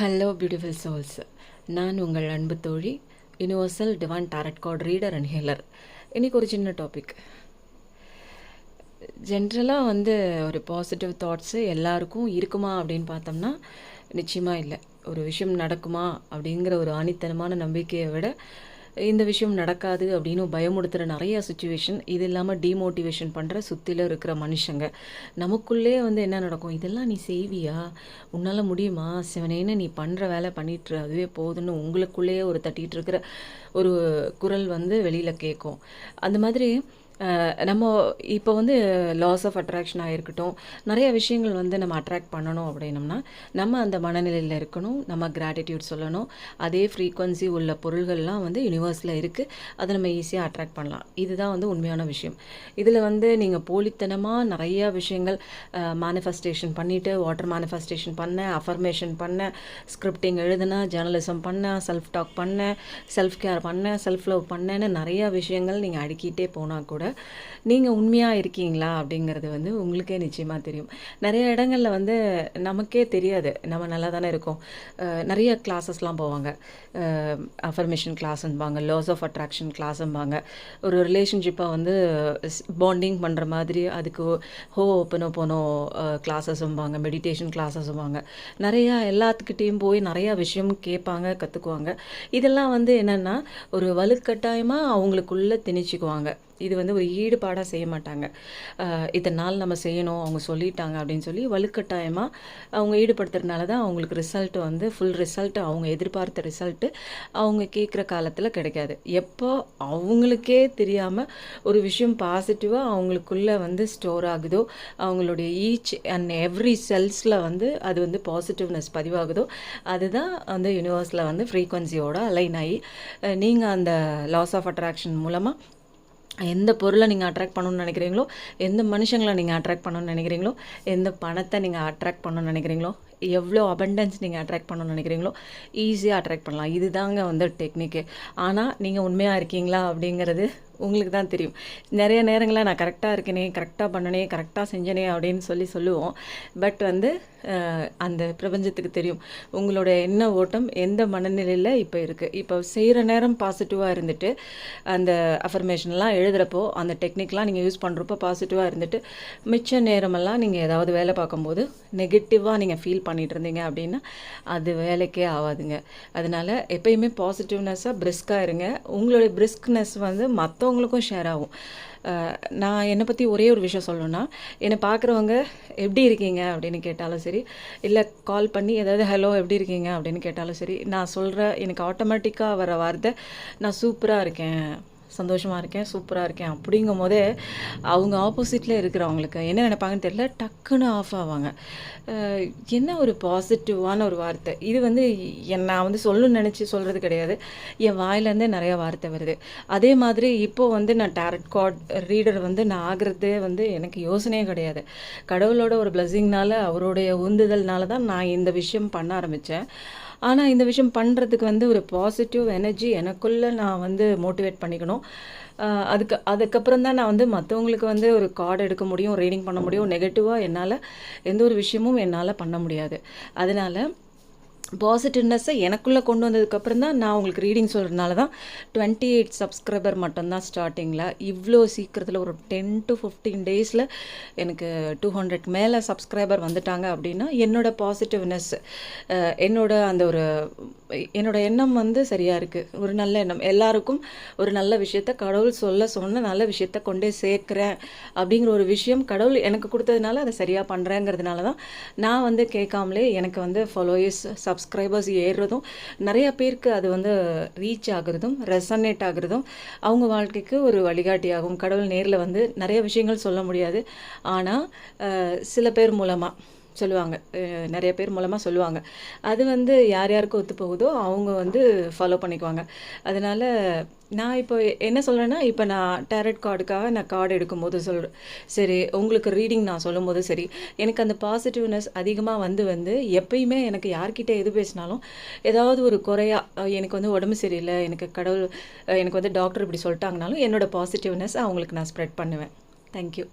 Hello beautiful souls நான் உங்கள் அன்பு தோழி universal divine tarot card reader and healer இன்றைக்கி ஒரு சின்ன டாபிக் ஜென்ரலாக வந்து ஒரு பாசிட்டிவ் தாட்ஸு எல்லாருக்கும் இருக்குமா அப்படின்னு பார்த்தோம்னா நிச்சயமாக இல்லை. ஒரு விஷயம் நடக்குமா அப்படிங்கிற ஒரு ஆணித்தனமான நம்பிக்கையை விட இந்த விஷயம் நடக்காது அப்படின்னு பயமுடுத்துகிற நிறைய சுச்சுவேஷன் இது இல்லாமல் டிமோட்டிவேஷன் பண்ணுற சுற்றில இருக்கிற மனுஷங்க. நமக்குள்ளே வந்து என்ன நடக்கும்? இதெல்லாம் நீ செய்வியா? உன்னால் முடியுமா? சிவனேன்னு நீ பண்ணுற வேலை பண்ணிட்டு அதுவே போதுன்னு உங்களுக்குள்ளேயே ஒரு தட்டிகிட்டு இருக்கிற ஒரு குரல் வந்து வெளியில் கேட்கும் அந்த மாதிரி நம்ம இப்போ வந்து லாஸ் ஆஃப் அட்ராக்ஷனாக இருக்கட்டும் நிறைய விஷயங்கள் வந்து நம்ம அட்ராக்ட் பண்ணணும் அப்படின்னம்னா நம்ம அந்த மனநிலையில் இருக்கணும் நம்ம கிராட்டிடியூட் சொல்லணும். அதே ஃப்ரீக்வன்சி உள்ள பொருள்கள்லாம் வந்து யூனிவர்ஸில் இருக்குது அதை நம்ம ஈஸியாக அட்ராக்ட் பண்ணலாம். இதுதான் வந்து உண்மையான விஷயம். இதில் வந்து நீங்கள் போலித்தனமாக நிறையா விஷயங்கள் மேனிஃபெஸ்டேஷன் பண்ணிவிட்டு வாட்டர் மேனிஃபெஸ்டேஷன் பண்ண அஃபர்மேஷன் பண்ண ஸ்கிரிப்டிங் எழுதுனேன் ஜேர்னலிசம் பண்ண செல்ஃப் டாக் பண்ண செல்ஃப் கேர் பண்ண செல்ஃப் லவ் பண்ணேன்னு நிறையா விஷயங்கள் நீங்கள் அடுக்கிட்டே போனால் கூட நீங்கள் உண்மையாக இருக்கீங்களா அப்படிங்கிறது வந்து உங்களுக்கே நிச்சயமாக தெரியும். நிறைய இடங்களில் வந்து நமக்கே தெரியாது. நம்ம நல்லா தானே இருக்கோம் நிறைய கிளாஸஸ்லாம் போவாங்க. அஃபர்மேஷன் கிளாஸ்ம்பாங்க லாஸ் ஆஃப் அட்ராக்ஷன் கிளாஸ்ம்பாங்க ஒரு ரிலேஷன்ஷிப்பை வந்து பாண்டிங் பண்ணுற மாதிரி அதுக்கு ஹோ ஓப்பனோ போனோ கிளாஸஸும்பாங்க மெடிடேஷன் கிளாஸஸும்பாங்க நிறையா எல்லாத்துக்கிட்டேயும் போய் நிறையா விஷயம் கேட்பாங்க கற்றுக்குவாங்க இதெல்லாம் வந்து என்னென்னா ஒரு வலுக்கட்டாயமாக அவங்களுக்குள்ளே திணிச்சுக்குவாங்க. இது வந்து ஒரு ஈடுபாடாக செய்ய மாட்டாங்க. இத்தனை நாள் நம்ம செய்யணும் அவங்க சொல்லிட்டாங்க அப்படின்னு சொல்லி வலுக்கட்டாயமாக அவங்க ஈடுபடுத்துறதுனால தான் அவங்களுக்கு ரிசல்ட் வந்து ஃபுல் ரிசல்ட் அவங்க எதிர்பார்த்த ரிசல்ட்டு அவங்க கேட்குற காலத்தில் கிடைக்காது. எப்போ அவங்களுக்கே தெரியாமல் ஒரு விஷயம் பாசிட்டிவாக அவங்களுக்குள்ளே வந்து ஸ்டோர் ஆகுதோ அவங்களுடைய ஈச் அண்ட் எவ்ரி செல்ஸில் வந்து அது வந்து பாசிட்டிவ்னஸ் பதிவாகுதோ அதுதான் அந்த யூனிவர்ஸில் வந்து ஃப்ரீக்வன்சியோட அலைன் ஆகி நீங்கள் அந்த லாஸ் ஆஃப் அட்ராக்ஷன் மூலமாக எந்த பொருளை நீங்கள் அட்ராக்ட் பண்ணணும்னு நினைக்கிறீங்களோ எந்த மனுஷங்களை நீங்கள் அட்ராக்ட் பண்ணணும்னு நினைக்கிறீங்களோ எந்த பணத்தை நீங்கள் அட்ராக்ட் பண்ணணும்னு நினைக்கிறீங்களோ எவ்வளோ அபண்டன்ஸ் நீங்கள் அட்ராக்ட் பண்ணணும்னு நினைக்கிறீங்களோ ஈஸியாக அட்ராக்ட் பண்ணலாம். இதுதாங்க வந்து டெக்னிக்கு ஆனால் நீங்கள் உண்மையாக இருக்கீங்களா அப்படிங்கிறது உங்களுக்கு தான் தெரியும். நிறைய நேரங்களில் நான் கரெக்டாக இருக்கேனே கரெக்டாக பண்ணனே கரெக்டாக செஞ்சனே அப்படின்னு சொல்லி சொல்லுவோம். பட் வந்து அந்த பிரபஞ்சத்துக்கு தெரியும். உங்களோட எண்ண ஓட்டம் எந்த மனநிலையில் இப்போ இருக்குது இப்போ செய்கிற நேரம் பாசிட்டிவாக இருந்துட்டு அந்த அஃபர்மேஷன்லாம் எழுதுகிறப்போ அந்த டெக்னிக்லாம் நீங்கள் யூஸ் பண்ணுறப்போ பாசிட்டிவாக இருந்துட்டு மிச்ச நேரமெல்லாம் நீங்கள் ஏதாவது வேலை பார்க்கும்போது நெகட்டிவாக நீங்கள் ஃபீல் பண்ணிட்டு இருந்தீங்க அப்படின்னா அது வேலைக்கே ஆகாதுங்க அதனால் எப்பயுமே பாசிட்டிவ்னஸ்ஸாக பிரிஸ்காக இருங்க. உங்களுடைய பிரிஸ்க்னஸ் வந்து மற்றவங்களுக்கும் ஷேர் ஆகும். நான் என்னை பற்றி ஒரே ஒரு விஷயம் சொல்லணும்னா என்னை பார்க்குறவங்க எப்படி இருக்கீங்க அப்படின்னு கேட்டாலும் சரி இல்லை கால் பண்ணி ஏதாவது ஹலோ எப்படி இருக்கீங்க? அப்படின்னு கேட்டாலும் சரி நான் சொல்கிற எனக்கு ஆட்டோமேட்டிக்காக வர வார்த்தை நான் சூப்பராக இருக்கேன். சந்தோஷமாக இருக்கேன் சூப்பராக இருக்கேன் அப்படிங்கும் போதே அவங்க ஆப்போசிட்டில் இருக்கிறவங்களுக்கு என்ன நினைப்பாங்கன்னு தெரியல டக்குன்னு ஆஃப் ஆவாங்க. என்ன ஒரு பாசிட்டிவான ஒரு வார்த்தை? இது வந்து என் நான் வந்து சொல்லணும்னு நினச்சி சொல்கிறது கிடையாது. என் வாயிலேருந்தே நிறைய வார்த்தை வருது. அதே மாதிரி இப்போது வந்து நான் டேரட் கார்ட் ரீடர் வந்து நான் ஆகிறதே வந்து எனக்கு யோசனையே கிடையாது. கடவுளோட ஒரு பிளஸ்ஸிங்னால அவருடைய உந்துதல்னால தான் நான் இந்த விஷயம் பண்ண ஆரம்பித்தேன் ஆனால் இந்த விஷயம் பண்ணுறதுக்கு வந்து ஒரு பாசிட்டிவ் எனர்ஜி எனக்குள்ளே நான் வந்து மோட்டிவேட் பண்ணிக்கணும். அதுக்கு அதுக்கப்புறம் தான் நான் வந்து மற்றவங்களுக்கு வந்து ஒரு கார்டு எடுக்க முடியும் ரீடிங் பண்ண முடியும். நெகட்டிவாக என்னால் எந்த ஒரு விஷயமும் என்னால் பண்ண முடியாது. அதனால் பாசிட்டிவ்னஸை எனக்குள்ளே கொண்டு வந்ததுக்கப்புறம் தான் நான் உங்களுக்கு ரீடிங் சொல்கிறதுனால தான் டுவெண்ட்டி எயிட் சப்ஸ்கிரைபர் மட்டும்தான் ஸ்டார்டிங்கில் இவ்வளோ சீக்கிரத்தில் ஒரு டென் டு ஃபிஃப்டீன் டேஸில் எனக்கு டூ ஹண்ட்ரட் மேலே சப்ஸ்கிரைபர் வந்துட்டாங்க அப்படின்னா என்னோடய பாசிட்டிவ்னஸ் என்னோட அந்த ஒரு என்னோட எண்ணம் வந்து சரியாக இருக்குது ஒரு நல்ல எண்ணம். எல்லாருக்கும் ஒரு நல்ல விஷயத்த கடவுள் சொல்ல சொன்ன நல்ல விஷயத்த கொண்டே சேர்க்குறேன் அப்படிங்கிற ஒரு விஷயம் கடவுள் எனக்கு கொடுத்ததுனால அதை சரியாக பண்ணுறேங்கிறதுனால தான் நான் வந்து கேட்காமலே எனக்கு வந்து ஃபாலோயர்ஸ் சப்ஸ்கிரைபர்ஸ் ஏறுறதும் நிறைய பேருக்கு அது வந்து ரீச் ஆகுறதும் ரெசனேட் ஆகுறதும் அவங்க வாழ்க்கைக்கு ஒரு வழிகாட்டியாகும். கடவுள் நேரில் வந்து நிறைய விஷயங்கள் சொல்ல முடியாது. ஆனால் சில பேர் மூலமாக சொல்லுவாங்க. நிறைய பேர் மூலமாக சொல்லுவாங்க. அது வந்து யார் யாருக்கு ஒத்து போகுதோ அவங்க வந்து ஃபாலோ பண்ணிக்குவாங்க. அதனால் நான் இப்போ என்ன சொல்கிறேன்னா இப்போ நான் டேரட் கார்டுக்காக நான் கார்டு எடுக்கும்போது சொல்கிறேன் சரி உங்களுக்கு ரீடிங் நான் சொல்லும் போது சரி எனக்கு அந்த பாசிட்டிவ்னஸ் அதிகமாக வந்து வந்து எப்பயுமே எனக்கு யார்கிட்ட எது பேசினாலும் ஏதாவது ஒரு குறையாக எனக்கு வந்து உடம்பு சரியில்லை எனக்கு கடவுள் எனக்கு வந்து டாக்டர் இப்படி சொல்லிட்டாங்கனாலும் என்னோட பாசிட்டிவ்னஸ் அவங்களுக்கு நான் ஸ்ப்ரெட் பண்ணுவேன். தேங்க்யூ